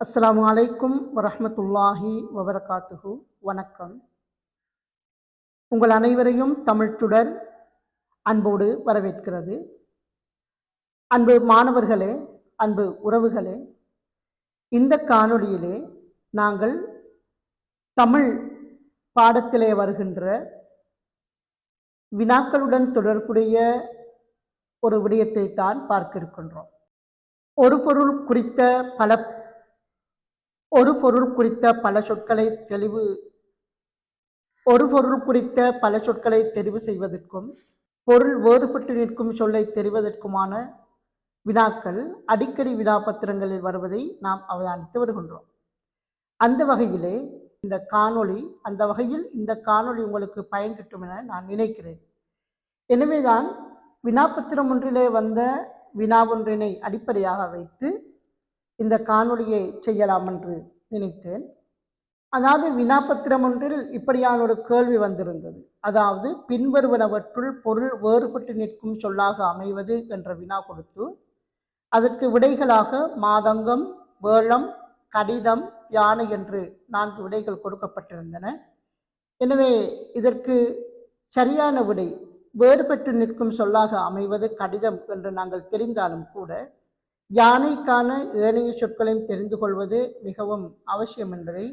அஸ்ஸலாமு அலைக்கும் வரமத்துல்லாஹி வபரகாத்துஹு. வணக்கம். உங்கள் அனைவரையும் தமிழ்ச்சுடர் அன்போடு வரவேற்கிறது. அன்பு மாணவர்களே அன்பு உறவுகளே இந்த காணொளியிலே நாங்கள் தமிழ் பாடத்திலே வருகின்ற வினாக்களுடன் தொடர்புடைய ஒரு விடயத்தை தான் பார்க்க இருக்கின்றோம். ஒரு பொருள் குறித்த பல ஒரு பொருள் குறித்த பல சொற்களை தெளிவு ஒரு பொருள் குறித்த பல சொற்களை தெரிவு செய்வதற்கும் பொருள் வேறுபட்டு நிற்கும் சொல்லை தெரிவதற்குமான வினாக்கள் அடிக்கடி வினாபத்திரங்களில் வருவதை நாம் அவதானித்து வருகின்றோம். அந்த வகையிலே இந்த காணொளி அந்த வகையில் இந்த காணொளி உங்களுக்கு பயன் கிட்டும் என நான் நினைக்கிறேன். எனவேதான் வினாபத்திரம் ஒன்றிலே வந்த வினா ஒன்றினை அடிப்படையாக வைத்து இந்த காணொளியை செய்யலாம் என்று நினைத்தேன். அதாவது வினாபத்திரம் ஒன்றில் இப்படியான ஒரு கேள்வி வந்திருந்தது. அதாவது பின்வருவனவற்றுள் பொருள் வேறுபட்டு நிற்கும் சொல்லாக அமைவது என்ற வினா கொடுத்து அதற்கு விடைகளாக மாதங்கம் வேளம் கடிதம் யானை என்று நான்கு விடைகள் கொடுக்கப்பட்டிருந்தன. எனவே இதற்கு சரியான விடை வேறுபட்டு நிற்கும் சொல்லாக அமைவது கடிதம் என்று நாங்கள் தெரிந்தாலும் கூட யானைக்கான ஏனைய சொற்களையும் தெரிந்து கொள்வது மிகவும் அவசியம் என்பதை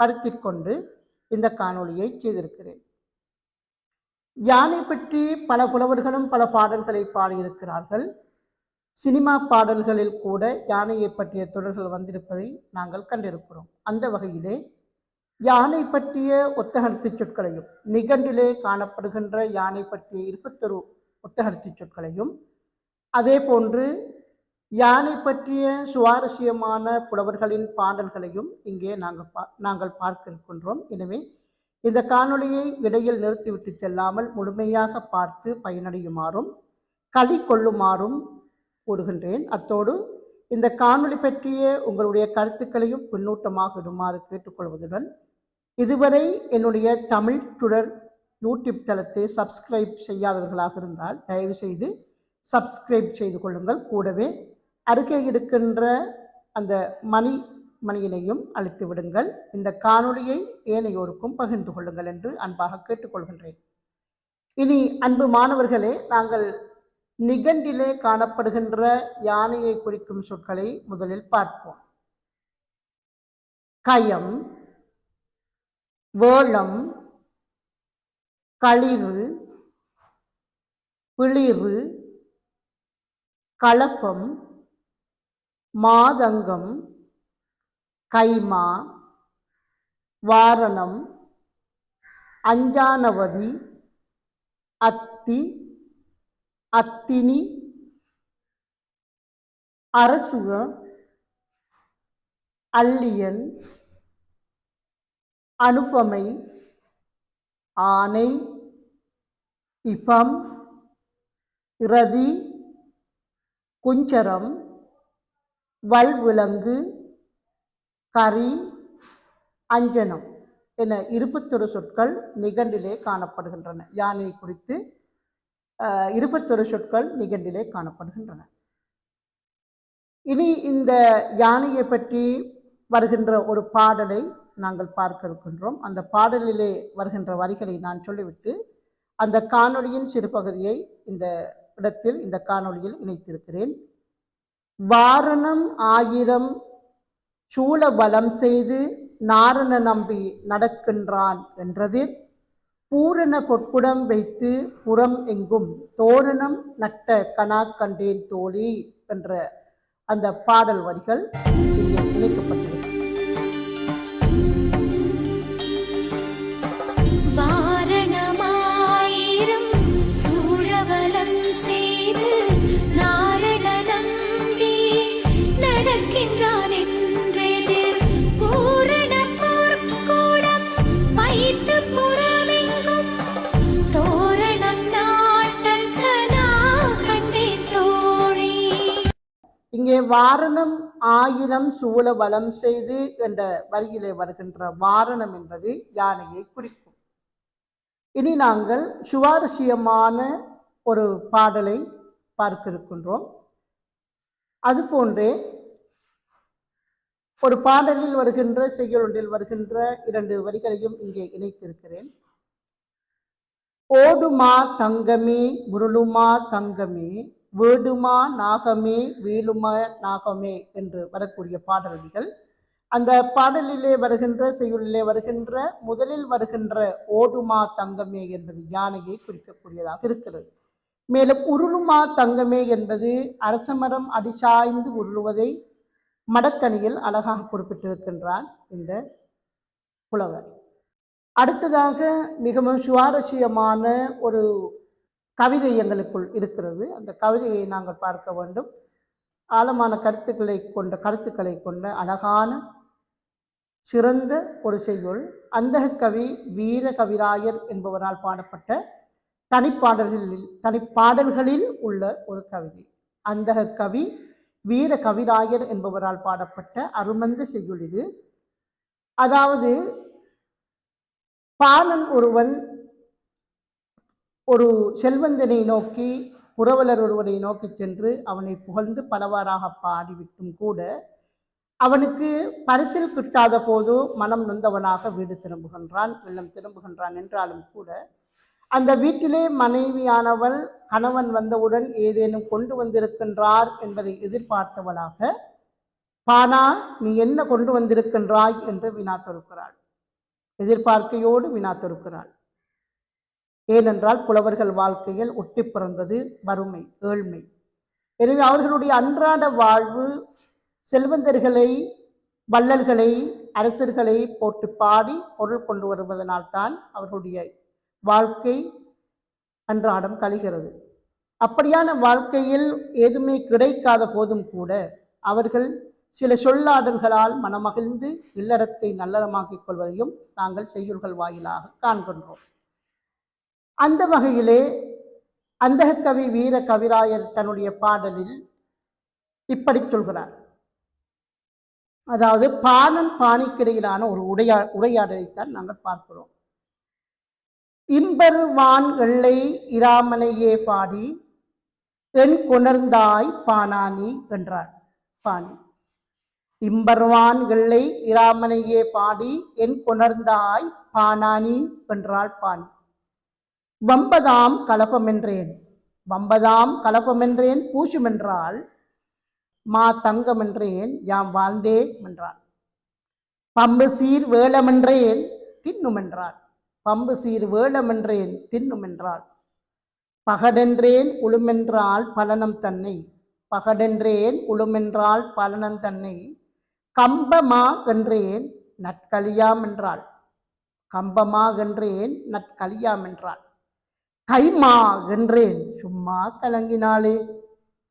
கருத்திற்கொண்டு இந்த காணொளியை செய்திருக்கிறேன். யானை பற்றி பல புலவர்களும் பல பாடல்களை பாடியிருக்கிறார்கள். சினிமா பாடல்களில் கூட யானையை பற்றிய தொடர்கள் வந்திருப்பதை நாங்கள் கண்டிருக்கிறோம். அந்த வகையிலே யானை பற்றிய ஒத்தகர்த்தி சொற்களையும் நிகண்டிலே காணப்படுகின்ற யானை பற்றிய இருபத்தொரு ஒத்தகர்த்தி சொற்களையும் அதே போன்று யானை பற்றிய சுவாரஸ்யமான புலவர்களின் பாடல்களையும் இங்கே நாங்கள் பா நாங்கள் பார்க்க இருக்கின்றோம் எனவே இந்த காணொளியை இடையில் நிறுத்திவிட்டு செல்லாமல் முழுமையாக பார்த்து பயனடையுமாறும் களி கொள்ளுமாறும் கூறுகின்றேன். அத்தோடு இந்த காணொளி பற்றிய உங்களுடைய கருத்துக்களையும் பின்னூட்டமாக இடுமாறு கேட்டுக்கொள்வதுடன் இதுவரை என்னுடைய தமிழ் டுடர் யூடியூப் தளத்தை சப்ஸ்கிரைப் செய்யாதவர்களாக இருந்தால் தயவுசெய்து சப்ஸ்கிரைப் செய்து கொள்ளுங்கள். கூடவே அருகே இருக்கின்ற அந்த மணி மணியினையும் அழைத்து விடுங்கள். இந்த காணொளியை ஏனையோருக்கும் பகிர்ந்து கொள்ளுங்கள் என்று அன்பாக கேட்டுக்கொள்கின்றேன். இனி அன்பு மாணவர்களே நாங்கள் நிகண்டிலே காணப்படுகின்ற யானையை குறிக்கும் சொற்களை முதலில் பார்ப்போம். கயம் வேளம் களிறு பிளிறு கலப்பம் மாதங்கம் கைமா வாரணம் அஞ்சானவதி அத்தி அத்தினி அரசுக அல்லியன் அனுபமை ஆனை இபம் இரதி குஞ்சரம் வல்விலங்கு கரி அஞ்சனம் என இருபத்தொரு சொற்கள் நிகண்டிலே காணப்படுகின்றன. யானை குறித்து இருபத்தொரு சொற்கள் நிகண்டிலே காணப்படுகின்றன. இனி இந்த யானையை பற்றி வருகின்ற ஒரு பாடலை நாங்கள் பார்க்க இருக்கின்றோம். அந்த பாடலிலே வருகின்ற வரிகளை நான் சொல்லிவிட்டு அந்த காணொளியின் சிறு பகுதியை இந்த இடத்தில் இந்த காணொளியில் இணைத்திருக்கிறேன். வாரணம் ஆயிரம் சூழ பலம் செய்து நாரண நம்பி நடக்கின்றான் என்றதில் பூரண பொற்குடம் வைத்து புறம் எங்கும் தோரணம் நட்ட கனா கண்டேன் தோழி என்ற அந்த பாடல் வரிகள் இங்கே இங்கே வாரணம் ஆயிரம் சூழ வளம் செய்து என்ற வரியிலே வருகின்ற வாரணம் என்பது யானையை குறிக்கும். இனி நாங்கள் சுவாரஸ்யமான ஒரு பாடலை பார்க்க இருக்கின்றோம். அதுபோன்றே ஒரு பாடலில் வருகின்ற செய்யுளொன்றில் வருகின்ற இரண்டு வரிகளையும் இங்கே இணைத்திருக்கிறேன். ஓடுமா தங்கமே உருளுமா தங்கமே வேடுமா நாகமே வீழுமா நாகமே என்று வரக்கூடிய பாடல்கள். அந்த பாடலிலே வருகின்ற செய்யுளிலே வருகின்ற முதலில் வருகின்ற ஓடுமா தங்கமே என்பது யானையை குறிக்கக்கூடியதாக இருக்கிறது. மேலும் உருளுமா தங்கமே என்பது அரசமரம் அடிசாய்ந்து உருளுவதை மடக்கணியில் அழகாக குறிப்பிட்டிருக்கின்றார் இந்த புலவர். அடுத்ததாக மிகவும் சுவாரஸ்யமான ஒரு கவிதை எங்களுக்குள் இருக்கிறது. அந்த கவிதையை நாங்கள் பார்க்க வேண்டும். ஆழமான கருத்துக்களை கொண்ட கருத்துக்களை கொண்ட அழகான சிறந்த ஒரு செய்யுள். அந்த கவி வீர கவிராயர் என்பவரால் பாடப்பட்ட தனிப்பாடல்களில் தனிப்பாடல்களில் உள்ள ஒரு கவிதை. அந்த கவி வீர கவிராயர் என்பவரால் பாடப்பட்ட அருமந்த செய்யுள் இது. அதாவது பாலன் ஒருவன் ஒரு செல்வந்தனை நோக்கி புரவலர் ஒருவனை நோக்கி சென்று அவனை புகழ்ந்து பலவாறாக பாடிவிட்டும் கூட அவனுக்கு பரிசில் கிட்டாத போது மனம் நொந்தவனாக வீடு திரும்புகின்றான் வெள்ளம் திரும்புகின்றான் என்றாலும் கூட அந்த வீட்டிலே மனைவியானவள் கணவன் வந்தவுடன் ஏதேனும் கொண்டு வந்திருக்கின்றார் என்பதை எதிர்பார்த்தவளாக பானா நீ என்ன கொண்டு வந்திருக்கின்றாய்? என்று வினா தொடுக்கிறாள். எதிர்பார்க்கையோடு வினா தொடுக்கிறாள். ஏனென்றால் புலவர்கள் வாழ்க்கையில் ஒட்டி பிறந்தது வறுமை ஏழ்மை. எனவே அவர்களுடைய அன்றாட வாழ்வு செல்வந்தர்களை வள்ளல்களை அரசர்களை போட்டு பாடி பொருள் கொண்டு வருவதனால்தான் அவர்களுடைய வாழ்க்கை அன்றாடம் கழிகிறது. அப்படியான வாழ்க்கையில் எதுவுமே கிடைக்காத போதும் கூட அவர்கள் சில சொல்லாடல்களால் மனமகிழ்ந்து இல்லறத்தை நல்லறமாக்கிக் கொள்வதையும் நாங்கள் செய்யுள்கள் வாயிலாக காண்கின்றோம். அந்த வகையிலே அந்தகவி வீர கவிராயர் தன்னுடைய பாடலில் இப்படி சொல்கிறார். அதாவது பாணன் பாணிக்கிடையிலான ஒரு உடையா உரையாடலைத்தான் நாங்கள் பார்க்கிறோம். இன்பருவான் எல்லை இராமனையே பாடி என் கொணர்ந்தாய் பானானி என்றார். பாணி. இம்பர்வான் எல்லை இராமனையே பாடி என் கொணர்ந்தாய் பானானி என்றாள் பாணி. வம்பதாம் கலப்பமென்றேன். வம்பதாம் கலப்பமென்றேன் பூசுமென்றாள் மா தங்கமென்றேன் யாம் வாழ்ந்தே என்றாள் பம்பு சீர் வேளமென்றேன் தின்னுமென்றாள் பம்பு சீர் வேளமென்றேன் தின்னுமென்றாள். பகடென்றேன் உளுமென்றால் பலனம் தன்னை. பகடென்றேன் உளுமென்றால் பலனம் தன்னை. கம்பமா என்றேன் நற்கலியாம் என்றாள் கம்பமா என்றேன் நற்கலியாம் என்றாள் கைமா என்றேன் சும்மா கலங்கினாளே.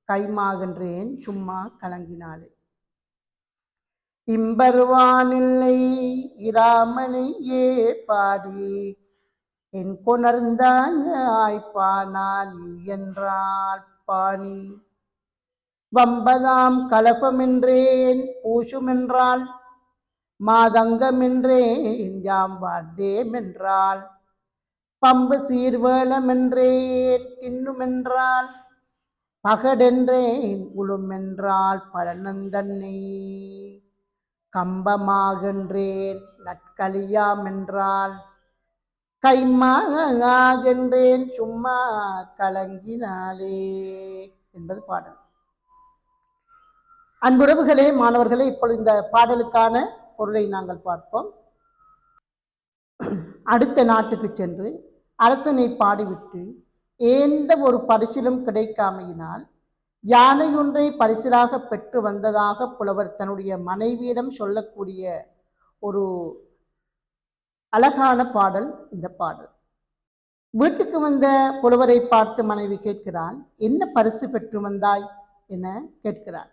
கைமா என்றேன் சும்மா கலங்கினாளே. இம்பருவானில்லை இராமனையே பாடி. என் கொணர்ந்தாங்க பானானி என்றாள் பாணி. வம்பதாம் கலப்பமென்றேன் பூசுமென்றாள் மாதங்கமென்றேன் யாம் வாழ்ந்தேமென்றாள் பம்பு சீர்வேளமென்றேன் தின்னுமென்றாள் பகடென்றேன் உளுமென்றால் பலனந்தன்னை கம்பமாகின்றேன். நற்கலியாமென்றால் கைமாகின்றேன் சும்மா கலங்கினாலே என்பது பாடல். அன்புறவுகளே மாணவர்களே இப்பொழுது இந்த பாடலுக்கான பொருளை நாங்கள் பார்ப்போம். அடுத்த நாட்டுக்கு சென்று அரசனை பாடிவிட்டு எந்த ஒரு பரிசிலும் கிடைக்காமையினால் யானையொன்றை பரிசிலாக பெற்று வந்ததாக புலவர் தன்னுடைய மனைவியிடம் சொல்லக்கூடிய ஒரு அழகான பாடல் இந்த பாடல். வீட்டுக்கு வந்த புலவரை பார்த்து மனைவி கேட்கிறாள் என்ன பரிசு பெற்று வந்தாய்? என கேட்கிறாள்.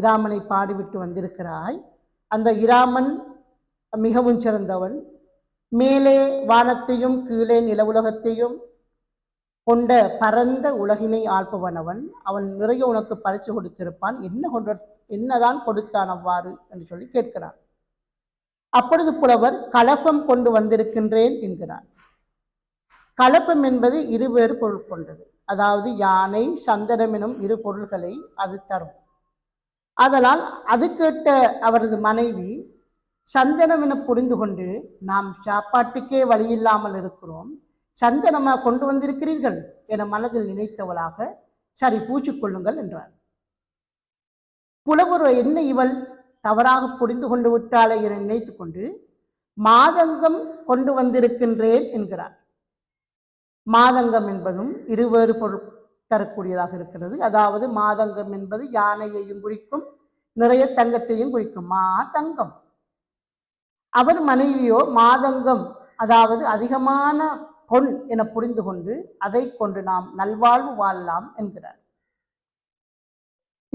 இராமனை பாடிவிட்டு வந்திருக்கிறாய். அந்த இராமன் மிகவும் சிறந்தவன். மேலே வானத்தையும் கீழே நில உலகத்தையும் கொண்ட பரந்த உலகினை ஆள்பவனவன். அவன் நிறைய உனக்கு பரிசு கொடுத்திருப்பான். என்ன கொண்ட என்னதான் கொடுத்தான் அவ்வாறு என்று சொல்லி கேட்கிறான். அப்பொழுது புலவர் கலப்பம் கொண்டு வந்திருக்கின்றேன் என்கிறார். கலப்பம் என்பது இருவேறு பொருள் கொண்டது. அதாவது யானை சந்தனம் எனும் இரு பொருள்களை அது தரும். அதனால் அது கேட்ட அவரது மனைவி சந்தனம் என புரிந்து கொண்டு நாம் சாப்பாட்டுக்கே வழி இல்லாமல் இருக்கிறோம். சந்தனமாக கொண்டு வந்திருக்கிறீர்கள் என மனதில் நினைத்தவளாக சரி பூச்சிக்கொள்ளுங்கள் என்றார் புலவர் என்ன இவள்? தவறாக புரிந்து கொண்டு விட்டாளே என நினைத்து கொண்டு மாதங்கம் கொண்டு வந்திருக்கின்றேன் என்கிறார் மாதங்கம் என்பதும் இருவேறு பொருள் தரக்கூடியதாக இருக்கிறது. அதாவது மாதங்கம் என்பது யானையையும் குறிக்கும் நிறைய தங்கத்தையும் குறிக்கும். மா தங்கம் அவர் மனைவியோ மாதங்கம் அதாவது அதிகமான பொன் என புரிந்து கொண்டு அதை கொண்டு நாம் நல்வாழ்வு வாழலாம் என்கிறார்.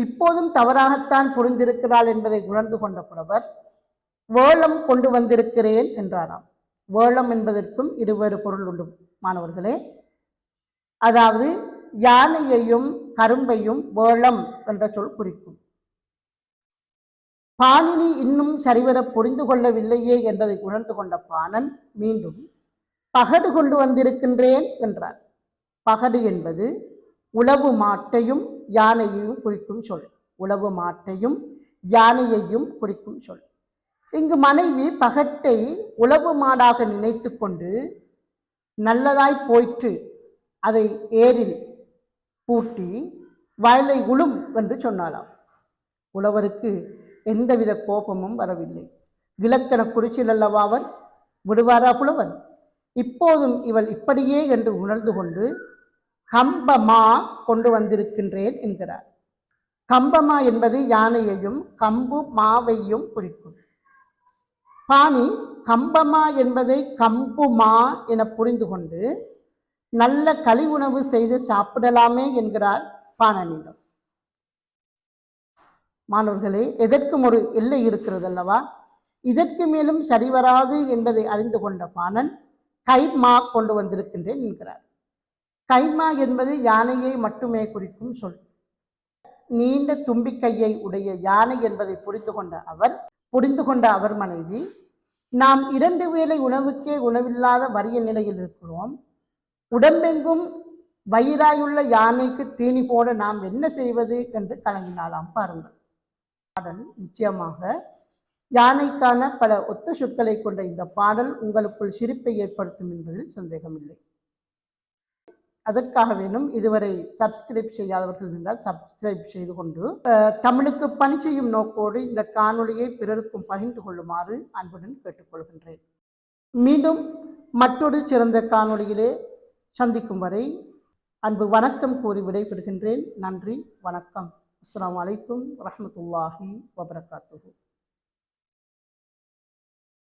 இப்போதும் தவறாகத்தான் புரிந்திருக்கிறாள் என்பதை உணர்ந்து கொண்ட புலவர் வேளம் கொண்டு வந்திருக்கிறேன் என்றாராம். வேளம் என்பதற்கும் இருவேறு பொருள் உண்டு மாணவர்களே. அதாவது யானையையும் கரும்பையும் வேளம் என்ற சொல் குறிக்கும். பாணினி இன்னும் சரிவர புரிந்து கொள்ளவில்லையே என்பதை உணர்ந்து கொண்ட பாணன் மீண்டும் பகடு கொண்டு வந்திருக்கின்றேன் என்றார். பகடு என்பது உளவு மாட்டையும் யானையையும் குறிக்கும் சொல். உளவு மாட்டையும் யானையையும் குறிக்கும் சொல். இங்கு மனைவி பகட்டை உளவு மாடாக நினைத்து கொண்டு நல்லதாய் போயிற்று. அதை ஏரில் பூட்டி வயலை உளும் என்று சொன்னாலாம் உழவருக்கு எந்தவித கோபமும் வரவில்லை. இலக்கண குறிச்சில் அல்லவா அவர்? விடுவாரா புலவன்? இப்போதும் இவள் இப்படியே என்று உணர்ந்து கொண்டு கம்பமா கொண்டு வந்திருக்கின்றேன் என்கிறார். கம்பமா என்பது யானையையும் கம்பு மாவையும் குறிக்கும். பாணி கம்பமா என்பதை கம்புமா என புரிந்து கொண்டு நல்ல களி உணவு செய்து சாப்பிடலாமே என்கிறார் பாணனிடம். மாணவர்களே எதற்கும் ஒரு எல்லை இருக்கிறது அல்லவா இதற்கு மேலும் சரிவராது என்பதை அறிந்து கொண்ட பாணன் கைமா கொண்டு வந்திருக்கின்றேன் என்கிறார். கைமா என்பது யானையை மட்டுமே குறிக்கும் சொல். நீண்ட தும்பிக்கையை உடைய யானை என்பதை புரிந்து கொண்ட அவர் புரிந்து கொண்ட அவர் மனைவி நாம் இரண்டு வேளை உணவுக்கே உணவில்லாத வறிய நிலையில் இருக்கிறோம். உடம்பெங்கும் வயிறாயுள்ள யானைக்கு தீனி போட நாம் என்ன செய்வது? என்று கலங்கினாலாம் பாருங்கள். பாடல் நிச்சயமாக யானைக்கான பல ஒத்த சொற்களை கொண்ட இந்த பாடல் உங்களுக்குள் சிரிப்பை ஏற்படுத்தும் என்பதில் சந்தேகமில்லை. அதற்காக வேணும் இதுவரை சப்ஸ்கிரைப் செய்யாதவர்கள் இருந்தால் சப்ஸ்கிரைப் செய்து கொண்டு தமிழுக்கு பணி செய்யும் நோக்கோடு இந்த காணொலியை பிறருக்கும் பகிர்ந்து கொள்ளுமாறு அன்புடன் கேட்டுக்கொள்கின்றேன். மீண்டும் மற்றொரு சிறந்த காணொளியிலே சந்திக்கும் வரை அன்பு வணக்கம் கூறி விடைபெறுகின்றேன். நன்றி வணக்கம். அஸ்லாம் அலைக்கும் வரமத்துல்லாஹி வபரகாத்துஹு.